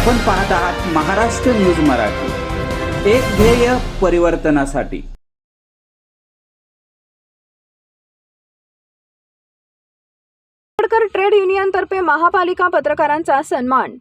आपण पाहत आहात महाराष्ट्र न्यूज मराठी. एक ध्येय परिवर्तनासाठी. आंबेडकर ट्रेड युनियनतर्फे महापालिका पत्रकारांचा सन्मान.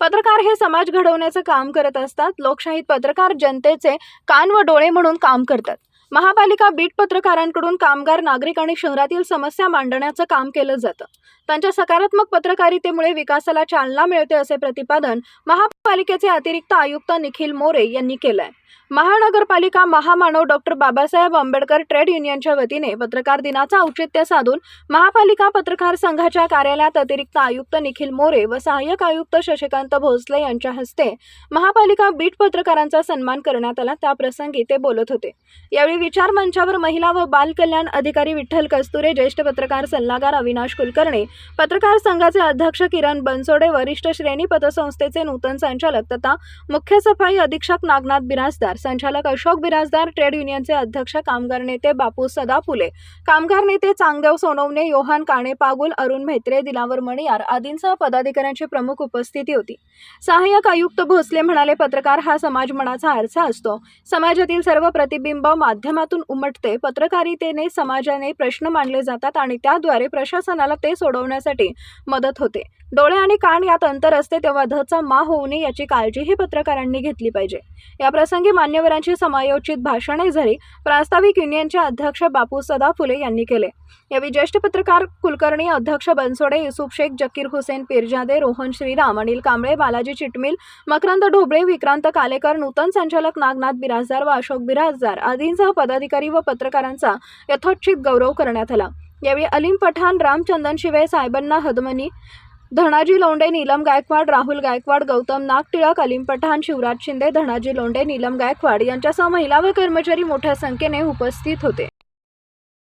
पत्रकार हे समाज घडवण्याचं काम करत असतात. लोकशाहीत पत्रकार जनतेचे कान व डोळे म्हणून काम करतात. महापालिका बीट पत्रकारांकडून कामगार नागरिक आणि शहरातील समस्या मांडण्याचं काम केलं जातं. त्यांच्या सकारात्मक पत्रकारितेमुळे विकासाला चालना मिळते असे प्रतिपादन महा महापालिकेचे अतिरिक्त आयुक्त निखिल मोरे यांनी केलंय. महानगरपालिका महामानव डॉक्टर बाबासाहेब आंबेडकर ट्रेड युनियनच्या वतीने पत्रकार दिनाचं औचित्य साधून महापालिका पत्रकार संघाच्या कार्यालयात अतिरिक्त आयुक्त निखिल मोरे व सहाय्यक आयुक्त शशिकांत भोसले यांच्या हस्ते महापालिका बीट पत्रकारांचा सन्मान करण्यात आला. त्याप्रसंगी ते बोलत होते. यावेळी विचार मंचावर महिला व बाल कल्याण अधिकारी विठ्ठल कस्तुरे ज्येष्ठ पत्रकार सल्लागार अविनाश कुलकर्णी पत्रकार संघाचे अध्यक्ष किरण बनसोडे वरिष्ठ श्रेणी पतसंस्थेचे नूतन संचालक तथा मुख्य सफाई अधीक्षक नागनाथ बिराजदार संचालक अशोक बिराजदार ट्रेड युनियनचे अध्यक्ष कामगार नेते बापू सदा फुले कामगार नेते चांगदेव सोनवणे योहान काणे पागुल अरुण म्हेत्रे दिलावर मणियार आदींसह पदाधिकाऱ्यांची प्रमुख उपस्थिती होती. सहाय्यक आयुक्त भोसले म्हणाले पत्रकार हा समाज मनाचा आरसा असतो. समाजातील सर्व प्रतिबिंब माध्यमातून उमटते. पत्रकारितेने समाजाने प्रश्न मांडले जातात आणि त्याद्वारे प्रशासनाला ते सोडवण्यासाठी मदत होते. डोळे आणि कान यात अंतर असते तेव्हा धचा मा होऊ नये याची काळजीही पत्रकारांनी घेतली पाहिजे. या प्रसंगी मान्यवरांची समायोजित भाषणे झाली प्रास्ताविक युनियनचे अध्यक्ष बापू सदा फुले यांनी केले. यावेळी ज्येष्ठ पत्रकार कुलकर्णी अध्यक्ष बनसोडे युसुफ शेख जकीर हुसेन पिरजादे रोहन श्रीराम अनिल कांबळे बालाजी चिटमिल मकरंद ढोबळे विक्रांत कालेकर नूतन संचालक नागनाथ बिराजदार व अशोक बिराजदार आदींसह पदाधिकारी व पत्रकारांचा यथोचित गौरव करण्यात आला. यावेळी अलीम पठाण रामचंदन शिवे सायबन्ना हदमनी धनाजी लोंडे नीलम गायकवाड राहुल गायकवाड गौतम नाग टिळक अलीम पठाण शिवराज शिंदे धनाजी लोंडे नीलम गायकवाड यांच्यासह महिला व कर्मचारी मोठ्या संख्येने उपस्थित होते.